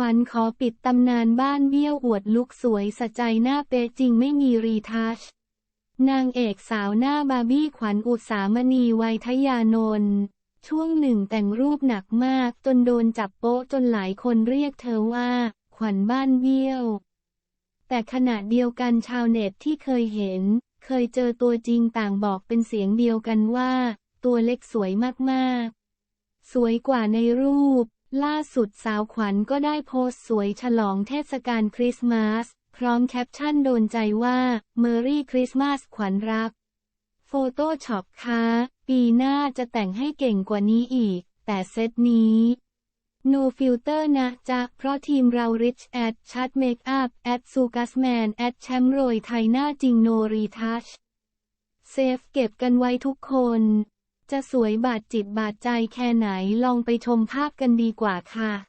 ขวัญขอปิดตำนานบ้านเบี้ยวอวดลุกสวยสะใจหน้าเป๊ะจริงไม่มีรีทัช นางเอกสาวหน้าบาร์บี้ขวัญอุสามณีวัยทยานนท์ช่วงหนึ่งแต่งรูปหนักมากจนโดนจับโป๊ะจนหลายคนเรียกเธอว่า ขวัญบ้านเบี้ยว แต่ขณะเดียวกันชาวเน็ตที่เคยเห็น เคยเจอตัวจริงต่างบอกเป็นเสียงเดียวกันว่า ตัวเล็กสวยมากๆ สวยกว่าในรูป ล่าสุดสาวขวัญก็ได้โพสต์สวยฉลองเทศกาลคริสต์มาส พร้อมแคปชั่นโดนใจว่า Merry Christmas ขวัญรัก โฟโต้ช็อปค่ะปีหน้าจะแต่งให้เก่งกว่านี้อีก แต่เซตนี้ No filter นะจ๊ะ เพราะทีมเรา Rich แอดชัดเมคอัพแอดซูกัสแมนแอดแชมป์โรยไทยหน้าจริงโนรีทัชเซฟเก็บกันไว้ทุกคน จะสวยบาดจิตบาดใจแค่ไหนลองไปชมภาพกันดีกว่าค่ะ